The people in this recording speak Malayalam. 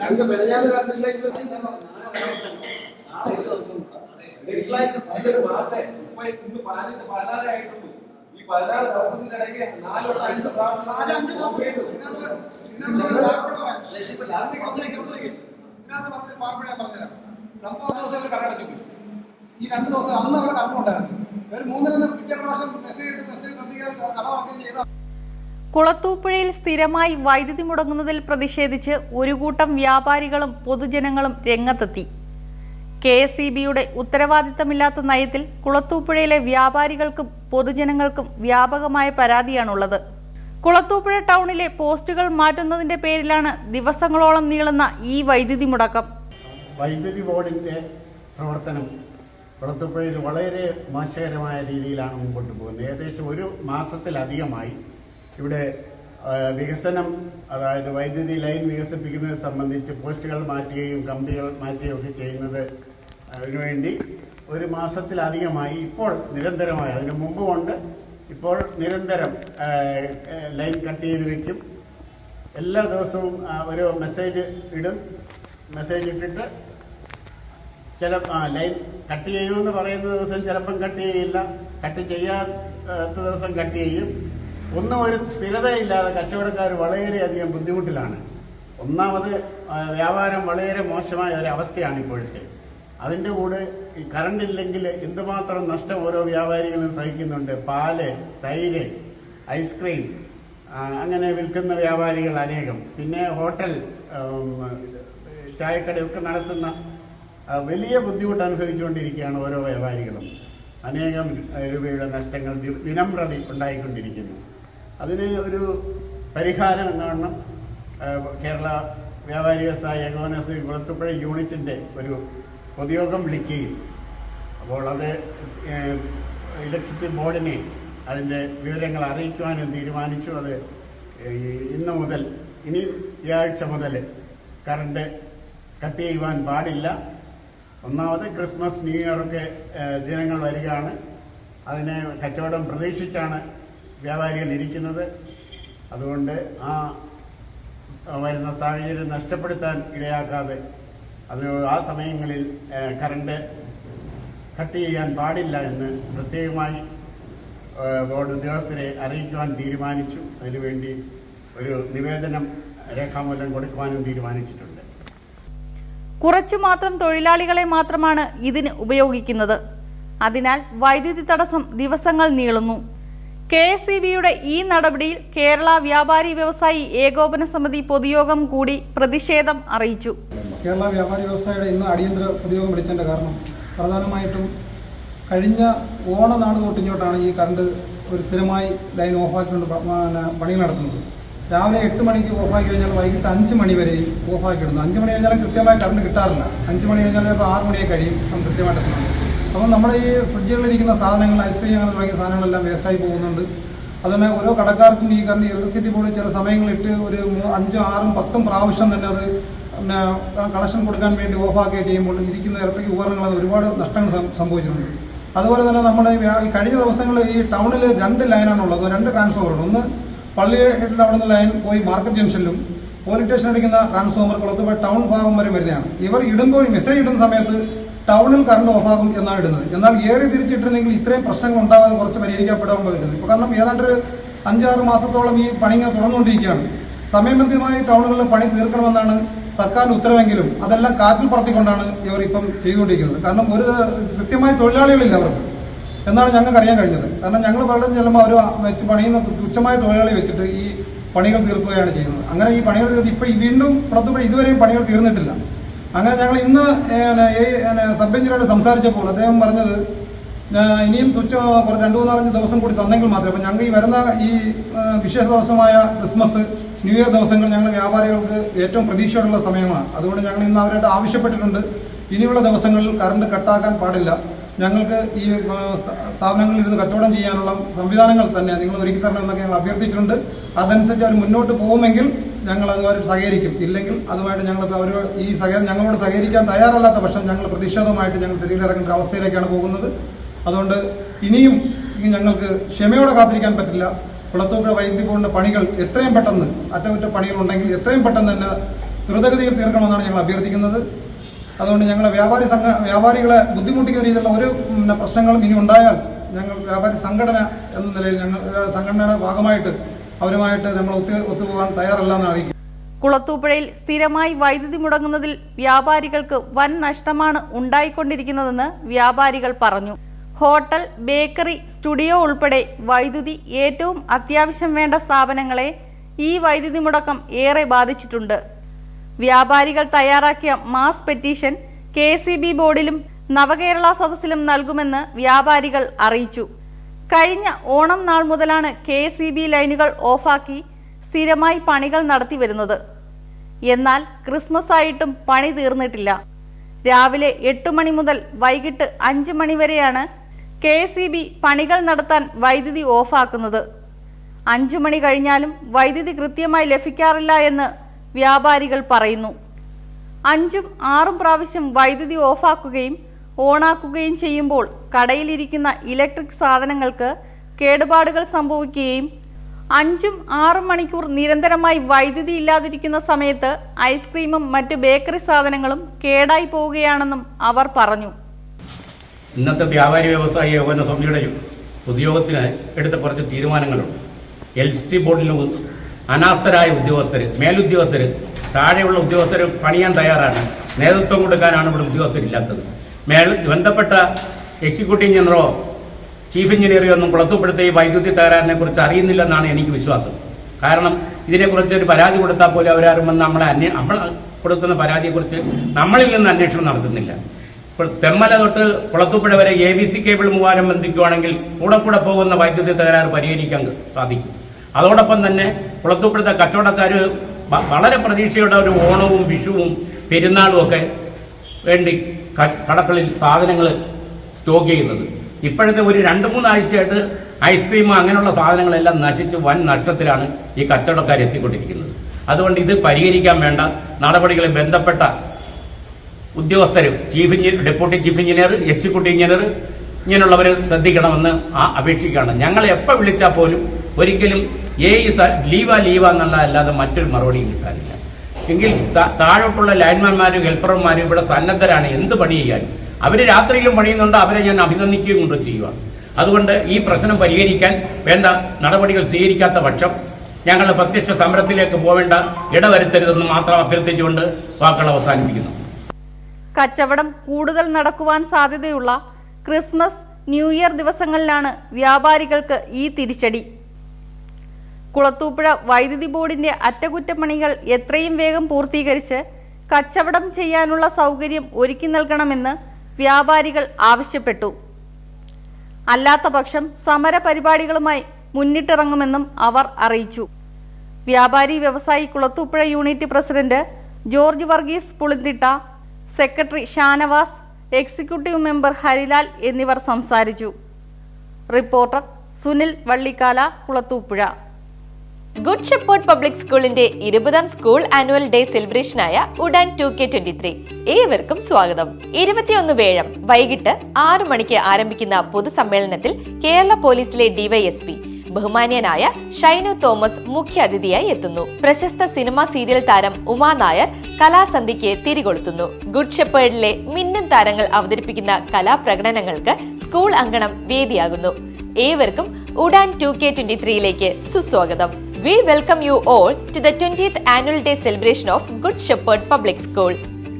രണ്ട് ഈ പതിനാറ് അഞ്ച് ദിവസം. ഈ രണ്ട് ദിവസം അന്ന് അവർ കടമുണ്ടായിരുന്നു ഒരു നിന്ന് പിറ്റേ പ്രാവശ്യം മെസ്സേജ് ഇട്ട് മെസ്സേജ് ശ്രദ്ധിക്കാതെ കടമാക്കുകയും ചെയ്ത കുളത്തൂപ്പുഴയിൽ സ്ഥിരമായി വൈദ്യുതി മുടങ്ങുന്നതിൽ പ്രതിഷേധിച്ച് ഒരു കൂട്ടം വ്യാപാരികളും പൊതുജനങ്ങളും രംഗത്തെത്തി. കെ എസ് ഇ ബിയുടെ ഉത്തരവാദിത്തമില്ലാത്ത നയത്തിൽ കുളത്തൂപ്പുഴയിലെ വ്യാപാരികൾക്കും പൊതുജനങ്ങൾക്കും വ്യാപകമായ പരാതിയാണുള്ളത്. കുളത്തൂപ്പുഴ ടൗണിലെ പോസ്റ്റുകൾ മാറ്റുന്നതിന്റെ പേരിലാണ് ദിവസങ്ങളോളം നീളുന്ന ഈ വൈദ്യുതി മുടക്കം. വൈദ്യുതി ബോർഡിന്റെ പ്രവർത്തനം കുളത്തൂപ്പുഴയിൽ വളരെ മോശകരമായ രീതിയിലാണ് മുമ്പോട്ട് പോകുന്നത്. ഏകദേശം ഒരു മാസത്തിലധികമായി ഇവിടെ വികസനം അതായത് വൈദ്യുതി ലൈൻ വികസിപ്പിക്കുന്നത് സംബന്ധിച്ച് പോസ്റ്റുകൾ മാറ്റുകയും കമ്പികൾ മാറ്റുകയും ഒക്കെ ചെയ്യുന്നത് അതിനുവേണ്ടി ഒരു മാസത്തിലധികമായി ഇപ്പോൾ നിരന്തരമായി അതിന് കൊണ്ട് ഇപ്പോൾ നിരന്തരം ലൈൻ കട്ട് ചെയ്ത് വെക്കും. എല്ലാ ദിവസവും ഒരു മെസ്സേജ് ഇടും. മെസ്സേജ് ഇട്ടിട്ട് ചില ലൈൻ കട്ട് ചെയ്യുമെന്ന് പറയുന്ന ദിവസം ചിലപ്പം കട്ട് ചെയ്യില്ല. കട്ട് ചെയ്യാത്ത ദിവസം കട്ട് ചെയ്യും. ഒന്നും ഒരു സ്ഥിരതയില്ലാതെ കച്ചവടക്കാർ വളരെയധികം ബുദ്ധിമുട്ടിലാണ്. ഒന്നാമത് വ്യാപാരം വളരെ മോശമായ ഒരു ഇപ്പോഴത്തെ. അതിന്റെ കൂടെ ഈ കറണ്ട് ഇല്ലെങ്കിൽ എന്തുമാത്രം നഷ്ടം ഓരോ വ്യാപാരികളും സഹിക്കുന്നുണ്ട്. പാൽ തൈര് ഐസ്ക്രീം അങ്ങനെ വിൽക്കുന്ന വ്യാപാരികൾ അനേകം. പിന്നെ ഹോട്ടൽ ചായക്കടയൊക്കെ നടത്തുന്ന വലിയ ബുദ്ധിമുട്ട് അനുഭവിച്ചുകൊണ്ടിരിക്കുകയാണ് ഓരോ വ്യാപാരികളും. അനേകം രൂപയുടെ നഷ്ടങ്ങൾ ദിനം പ്രതി ഉണ്ടായിക്കൊണ്ടിരിക്കുന്നു. അതിന് ഒരു പരിഹാരം എന്നവണ്ണം കേരള വ്യാപാരി വ്യവസായ ഏകോപനസ് കുളത്തുപ്പുഴ യൂണിറ്റിന്റെ ഒരു പൊതുയോഗം വിളിക്കുകയും അപ്പോൾ അത് ഇലക്ട്രിസിറ്റി ബോർഡിനെ അതിന്റെ വിവരങ്ങൾ അറിയിക്കുവാനും തീരുമാനിച്ചു. അത് ഇന്ന് മുതൽ ഇനി ഈ മുതൽ കറണ്ട് കട്ട് ചെയ്യുവാൻ പാടില്ല. ഒന്നാമത് ക്രിസ്മസ് ന്യൂ ഇയറൊക്കെ ദിനങ്ങൾ വരികയാണ്. അതിനെ കച്ചവടം പ്രതീക്ഷിച്ചാണ് വ്യാപാരികൾ ഇരിക്കുന്നത് അതുകൊണ്ട് ആ വരുന്ന സാഹചര്യം നഷ്ടപ്പെടുത്താൻ ഇടയാക്കാതെ അത് ആ സമയങ്ങളിൽ കറണ്ട് കട്ട് ചെയ്യാൻ പാടില്ല എന്ന് പ്രത്യേകമായി ബോർഡ് ഉദ്യോഗസ്ഥരെ അറിയിക്കുവാൻ തീരുമാനിച്ചു. അതിനുവേണ്ടി ഒരു നിവേദനം രേഖാമൂലം കൊടുക്കുവാനും തീരുമാനിച്ചിട്ടുണ്ട്. കുറച്ചു മാത്രം തൊഴിലാളികളെ മാത്രമാണ് ഇതിന് ഉപയോഗിക്കുന്നത്. അതിനാൽ വൈദ്യുതി തടസ്സം ദിവസങ്ങൾ നീളുന്നു. കെ എസ് ഇ ബിയുടെ ഈ നടപടിയിൽ കേരള വ്യാപാരി വ്യവസായി ഏകോപന സമിതി പൊതുയോഗം കൂടി പ്രതിഷേധം അറിയിച്ചു. കേരള വ്യാപാരി വ്യവസായിയുടെ ഇന്ന് അടിയന്തര പൊതുയോഗം വിളിച്ചതിന്റെ കാരണം പ്രധാനമായിട്ടും കഴിഞ്ഞ ഓണനാട് തൊട്ടിഞ്ഞോട്ടാണ് ഈ കറണ്ട് ഒരു സ്ഥിരമായി ലൈൻ ഓഫാക്കിക്കൊണ്ട് പണി നടത്തുന്നത്. രാവിലെ എട്ട് മണിക്ക് ഓഫാക്കി കഴിഞ്ഞാൽ വൈകിട്ട് അഞ്ച് മണി വരെ ഓഫാക്കി ഇടുന്നു അഞ്ച് മണി കഴിഞ്ഞാൽ കൃത്യമായി കറണ്ട് കിട്ടാറില്ല. അഞ്ച് മണി കഴിഞ്ഞാൽ ഇപ്പോൾ ആറ് മണിയെ കഴിയും. കൃത്യമായിട്ട് എത്തുന്നത് അപ്പം നമ്മുടെ ഈ ഫ്രിഡ്ജുകളിലിരിക്കുന്ന സാധനങ്ങൾ ഐസ്ക്രീം അങ്ങനെ തുടങ്ങിയ സാധനങ്ങളെല്ലാം വേസ്റ്റായി പോകുന്നുണ്ട്. അതുതന്നെ ഓരോ കടക്കാർക്കും ഈ കാരണം ഇലക്ട്രിസിറ്റി ബോർഡ് ചില സമയങ്ങളിട്ട് ഒരു അഞ്ചും ആറും പത്തും പ്രാവശ്യം തന്നെ അത് കണക്ഷൻ കൊടുക്കാൻ വേണ്ടി ഓഫാക്കുകയും ചെയ്യുമ്പോൾ ഇരിക്കുന്ന ഇലക്ട്രിക് ഉപകരണങ്ങൾ ഒരുപാട് നഷ്ടങ്ങൾ സംഭവിച്ചിട്ടുണ്ട്. അതുപോലെ തന്നെ നമ്മുടെ കഴിഞ്ഞ ദിവസങ്ങളിൽ ഈ ടൗണിൽ രണ്ട് ലൈനാണ് ഉള്ളത് രണ്ട് ട്രാൻസ്ഫോമറുണ്ട് ഒന്ന് അവിടെ നിന്ന് ലൈൻ പോയി മാർക്കറ്റ് ജംഗ്ഷനിലും പോലീസ് സ്റ്റേഷൻ അടിക്കുന്ന ട്രാൻസ്ഫോമർ കുളത്ത് ടൗൺ ഭാഗം വരെ വരുന്നതാണ്. ഇവർ ഇടുമ്പോൾ മെസ്സേജ് ഇടുന്ന സമയത്ത് ടൗണിൽ കറണ്ട് ഓഫാകും എന്നാണ് ഇടുന്നത്. എന്നാൽ ഏറെ തിരിച്ചിട്ടുണ്ടെങ്കിൽ ഇത്രയും പ്രശ്നങ്ങൾ ഉണ്ടാകാതെ കുറച്ച് പരിഹരിക്കപ്പെടാൻ വരുന്നത് ഇപ്പോൾ കാരണം ഏതാണ്ട് ഒരു അഞ്ചാറ് മാസത്തോളം ഈ പണി ഇങ്ങനെ തുടർന്നുകൊണ്ടിരിക്കുകയാണ്. സമയബന്ധിതമായി ടൗണുകളിൽ പണി തീർക്കണമെന്നാണ് സർക്കാരിന് ഉത്തരവെങ്കിലും അതെല്ലാം കാറ്റിൽ പറത്തിക്കൊണ്ടാണ് ഇവർ ഇപ്പം ചെയ്തുകൊണ്ടിരിക്കുന്നത്. കാരണം ഒരു കൃത്യമായ തൊഴിലാളികളില്ല അവർക്ക്. എന്നാണ് ഞങ്ങൾക്ക് അറിയാൻ കഴിഞ്ഞത്. കാരണം ഞങ്ങൾ വെള്ളം ചെല്ലുമ്പോൾ അവർ വെച്ച് പണിയുന്ന തുച്ഛമായ തൊഴിലാളി വെച്ചിട്ട് ഈ പണികൾ തീർക്കുകയാണ് ചെയ്യുന്നത്. അങ്ങനെ ഈ പണികൾ തീർത്ത് ഇപ്പം വീണ്ടും പുറത്തുപോയി ഇതുവരെയും പണികൾ തീർന്നിട്ടില്ല. അങ്ങനെ ഞങ്ങൾ ഇന്ന് സബ് എഞ്ചിനീയറോട് സംസാരിച്ചപ്പോൾ അദ്ദേഹം പറഞ്ഞത് ഇനിയും തുച്ഛ രണ്ടു മൂന്നാലഞ്ച് ദിവസം കൂടി തന്നെങ്കിൽ മാത്രമേ അപ്പം ഞങ്ങൾ ഈ വരുന്ന ഈ വിശേഷ ദിവസമായ ക്രിസ്മസ് ന്യൂ ഇയർ ദിവസങ്ങൾ ഞങ്ങൾ വ്യാപാരികൾക്ക് ഏറ്റവും പ്രതീക്ഷയോടുള്ള സമയമാണ്. അതുകൊണ്ട് ഞങ്ങൾ ഇന്ന് അവരായിട്ട് ആവശ്യപ്പെട്ടിട്ടുണ്ട്. ഇനിയുള്ള ദിവസങ്ങളിൽ കറണ്ട് കട്ടാക്കാൻ പാടില്ല. ഞങ്ങൾക്ക് ഈ സ്ഥാപനങ്ങളിൽ ഇരുന്ന് കച്ചവടം ചെയ്യാനുള്ള സംവിധാനങ്ങൾ തന്നെ നിങ്ങൾ ഒരുക്കി തരണം എന്നൊക്കെ ഞങ്ങൾ അഭ്യർത്ഥിച്ചിട്ടുണ്ട്. അതനുസരിച്ച് അവർ മുന്നോട്ട് പോകുമെങ്കിൽ ഞങ്ങൾ അതുമായി സഹകരിക്കും. ഇല്ലെങ്കിൽ അതുമായിട്ട് ഞങ്ങൾ അവർ ഈ സഹ ഞങ്ങളോട് സഹകരിക്കാൻ തയ്യാറല്ലാത്ത പക്ഷം ഞങ്ങൾ പ്രതിഷേധവുമായിട്ട് ഞങ്ങൾ തിരിയിലിറങ്ങേണ്ട അവസ്ഥയിലേക്കാണ് പോകുന്നത്. അതുകൊണ്ട് ഇനിയും ഇനി ഞങ്ങൾക്ക് ക്ഷമയോടെ കാത്തിരിക്കാൻ പറ്റില്ല. കുളത്തൂപ്പുഴ വൈദ്യുതി ബോർഡിന്റെ പണികൾ എത്രയും പെട്ടെന്ന് അറ്റകുറ്റ പണികൾ ഉണ്ടെങ്കിൽ എത്രയും പെട്ടെന്ന് തന്നെ ദ്രുതഗതിയിൽ തീർക്കണമെന്നാണ് ഞങ്ങൾ അഭ്യർത്ഥിക്കുന്നത്. അതുകൊണ്ട് ഞങ്ങളെ വ്യാപാരി സംഘ വ്യാപാരികളെ ബുദ്ധിമുട്ടിക്കുന്ന രീതിയിലുള്ള ഒരു പ്രശ്നങ്ങളും ഇനി ഉണ്ടായാൽ ഞങ്ങൾ വ്യാപാരി സംഘടന എന്ന നിലയിൽ ഞങ്ങൾ സംഘടനയുടെ ഭാഗമായിട്ട് അവരുമായിട്ട് നമ്മൾ ഒത്തു ഒത്തുപോകാൻ തയ്യാറല്ല എന്ന് അറിയിക്കും. കുളത്തൂപ്പുഴയിൽ സ്ഥിരമായി വൈദ്യുതി മുടങ്ങുന്നതിൽ വ്യാപാരികൾക്ക് വൻ നഷ്ടമാണ് ഉണ്ടായിക്കൊണ്ടിരിക്കുന്നതെന്ന് വ്യാപാരികൾ പറഞ്ഞു. ഹോട്ടൽ ബേക്കറി സ്റ്റുഡിയോ ഉൾപ്പെടെ വൈദ്യുതി ഏറ്റവും അത്യാവശ്യം വേണ്ട സ്ഥാപനങ്ങളെ ഈ വൈദ്യുതി മുടക്കം ഏറെ ബാധിച്ചിട്ടുണ്ട്. വ്യാപാരികൾ തയ്യാറാക്കിയ മാസ് പെറ്റീഷൻ കെ ബോർഡിലും നവകേരള സദസ്സിലും നൽകുമെന്ന് വ്യാപാരികൾ അറിയിച്ചു. കഴിഞ്ഞ ഓണം നാൾ മുതലാണ് കെ സി ബി ലൈനുകൾ ഓഫാക്കി സ്ഥിരമായി പണികൾ നടത്തി വരുന്നത്. എന്നാൽ ക്രിസ്മസ് ആയിട്ടും പണി തീർന്നിട്ടില്ല. രാവിലെ എട്ട് മണി മുതൽ വൈകിട്ട് അഞ്ച് മണി വരെയാണ് കെ എസ് സി ബി പണികൾ നടത്താൻ വൈദ്യുതി ഓഫാക്കുന്നത്. അഞ്ചു മണി കഴിഞ്ഞാലും വൈദ്യുതി കൃത്യമായി ലഭിക്കാറില്ല എന്ന് വ്യാപാരികൾ പറയുന്നു. അഞ്ചും ആറും പ്രാവശ്യം വൈദ്യുതി ഓഫാക്കുകയും ഓണാക്കുകയും ചെയ്യുമ്പോൾ കടയിലിരിക്കുന്ന ഇലക്ട്രിക് സാധനങ്ങൾക്ക് കേടുപാടുകൾ സംഭവിക്കുകയും അഞ്ചും ആറും മണിക്കൂർ നിരന്തരമായി വൈദ്യുതി ഇല്ലാതിരിക്കുന്ന സമയത്ത് ഐസ്ക്രീമും മറ്റ് ബേക്കറി സാധനങ്ങളും കേടായി പോവുകയാണെന്നും അവർ പറഞ്ഞു. ഇന്നത്തെ വ്യാപാരി വ്യവസായി യോഗന സമിതിയുടെ ഉദ്യോഗത്തിന് എടുത്ത കുറച്ച് തീരുമാനങ്ങളുണ്ട്. എൽ ടി ബോർഡിന് അനാസ്ഥരായ ഉദ്യോഗസ്ഥർ മേലുദ്യോഗസ്ഥർ താഴെയുള്ള ഉദ്യോഗസ്ഥർ പണിയാൻ തയ്യാറാണ്. നേതൃത്വം കൊടുക്കാനാണ് ഇവിടെ ഉദ്യോഗസ്ഥരില്ലാത്തത്. മേൽ ബന്ധപ്പെട്ട എക്സിക്യൂട്ടീവ് എഞ്ചിനീയറോ ചീഫ് എഞ്ചിനീയറോ ഒന്നും കുളത്തുപ്പെടുത്ത ഈ വൈദ്യുതി തകരാറിനെ കുറിച്ച് അറിയുന്നില്ലെന്നാണ് എനിക്ക് വിശ്വാസം. കാരണം ഇതിനെക്കുറിച്ച് ഒരു പരാതി കൊടുത്താൽ പോലും അവരാരും വന്ന് നമ്മളെ അന്വേ നമ്മൾ കൊടുക്കുന്ന പരാതിയെക്കുറിച്ച് നമ്മളിൽ നിന്ന് അന്വേഷണം നടത്തുന്നില്ല. ഇപ്പോൾ തെമ്മല തൊട്ട് കുളത്തുപ്പുഴ വരെ എ ബി സി കേബിൾ മൂവാനം ബന്ധിക്കുവാണെങ്കിൽ കൂടെ കൂടെ പോകുന്ന വൈദ്യുതി തകരാറ് പരിഹരിക്കാൻ സാധിക്കും. അതോടൊപ്പം തന്നെ കുളത്തുപ്പുഴത്തെ കച്ചവടക്കാർ വളരെ പ്രതീക്ഷയുടെ ഒരു ഓണവും വിഷുവും പെരുന്നാളും ഒക്കെ വേണ്ടി കടക്കളിൽ സാധനങ്ങൾ സ്റ്റോക്ക് ചെയ്യുന്നത്. ഇപ്പോഴത്തെ ഒരു രണ്ട് മൂന്നാഴ്ചയായിട്ട് ഐസ്ക്രീം അങ്ങനെയുള്ള സാധനങ്ങളെല്ലാം നശിച്ച് വൻ നഷ്ടത്തിലാണ് ഈ കച്ചവടക്കാർ എത്തിക്കൊണ്ടിരിക്കുന്നത്. അതുകൊണ്ട് ഇത് പരിഹരിക്കാൻ വേണ്ട. നടപടികളിൽ ബന്ധപ്പെട്ട ഉദ്യോഗസ്ഥരും chief engineer deputy chief engineer executive engineer ഇങ്ങനെയുള്ളവർ ശ്രദ്ധിക്കണമെന്ന് ആ അപേക്ഷിക്കുകയാണ്. ഞങ്ങൾ എപ്പോൾ വിളിച്ചാൽ പോലും ഒരിക്കലും ഏ ലീവാ ലീവാ എന്നുള്ള അല്ലാതെ മറ്റൊരു മറുപടിയും കിട്ടാനില്ല. എങ്കിൽ താഴോട്ടുള്ള ലൈൻമാൻമാരും ഹെൽപ്പർമാരും ഇവിടെ സന്നദ്ധരാണ്. എന്ത് പണി ചെയ്യാൻ? അവർ രാത്രിയിലും പണിയുന്നുണ്ട് അവരെ ഞാൻ അഭിനന്ദിക്കുകയും കൊണ്ട് ചെയ്യുവാണ് അതുകൊണ്ട് ഈ പ്രശ്നം പരിഹരിക്കാൻ വേണ്ട നടപടികൾ സ്വീകരിക്കാത്ത പക്ഷം ഞങ്ങൾ പ്രത്യക്ഷ സമരത്തിലേക്ക് പോവേണ്ട ഇടവരുത്തരുതെന്ന് മാത്രം അഭ്യർത്ഥിച്ചുകൊണ്ട് വാക്കുകൾ അവസാനിപ്പിക്കുന്നു. കച്ചവടം കൂടുതൽ നടക്കുവാൻ സാധ്യതയുള്ള ക്രിസ്മസ് ന്യൂ ഇയർ ദിവസങ്ങളിലാണ് വ്യാപാരികൾക്ക് ഈ തിരിച്ചടി. കുളത്തൂപ്പുഴ വൈദ്യുതി ബോർഡിന്റെ അറ്റകുറ്റപ്പണികൾ എത്രയും വേഗം പൂർത്തീകരിച്ച് കച്ചവടം ചെയ്യാനുള്ള സൗകര്യം ഒരുക്കി നൽകണമെന്ന് വ്യാപാരികൾ ആവശ്യപ്പെട്ടു. അല്ലാത്തപക്ഷം സമര പരിപാടികളുമായി മുന്നിട്ടിറങ്ങുമെന്നും അവർ അറിയിച്ചു. വ്യാപാരി വ്യവസായി Kulathupuzha unit president George Varghese Pulinthitta secretary Shanavas executive member Harilal എന്നിവർ സംസാരിച്ചു. Reporter Sunil Vallikkala Kulathupuzha. Good shepherd public സ്കൂളിന്റെ ഇരുപതാം school annual day സെലിബ്രേഷനായ Udaan two K twenty three ഏവർക്കും സ്വാഗതം. ഇരുപത്തിയൊന്ന് വേഴം വൈകിട്ട് ആറു മണിക്ക് ആരംഭിക്കുന്ന പൊതുസമ്മേളനത്തിൽ കേരള പോലീസിലെ ഡിവൈഎസ്പി ബഹുമാന്യനായ ഷൈനു തോമസ് മുഖ്യാതിഥിയായി എത്തുന്നു. പ്രശസ്ത സിനിമാ സീരിയൽ താരം ഉമാ നായർ കലാസന്ധിക്ക് തിരികൊളുത്തുന്നു. ഗുഡ് ഷെപ്പേർഡിലെ മിന്നും താരങ്ങൾ അവതരിപ്പിക്കുന്ന കലാപ്രകടനങ്ങൾക്ക് സ്കൂൾ അങ്കണം വേദിയാകുന്നു. ഏവർക്കും ഉഡാൻ ടു കെ ട്വന്റി ത്രീയിലേക്ക് സുസ്വാഗതം. We welcome you all to the 20th annual day celebration of Good Shepherd Public School.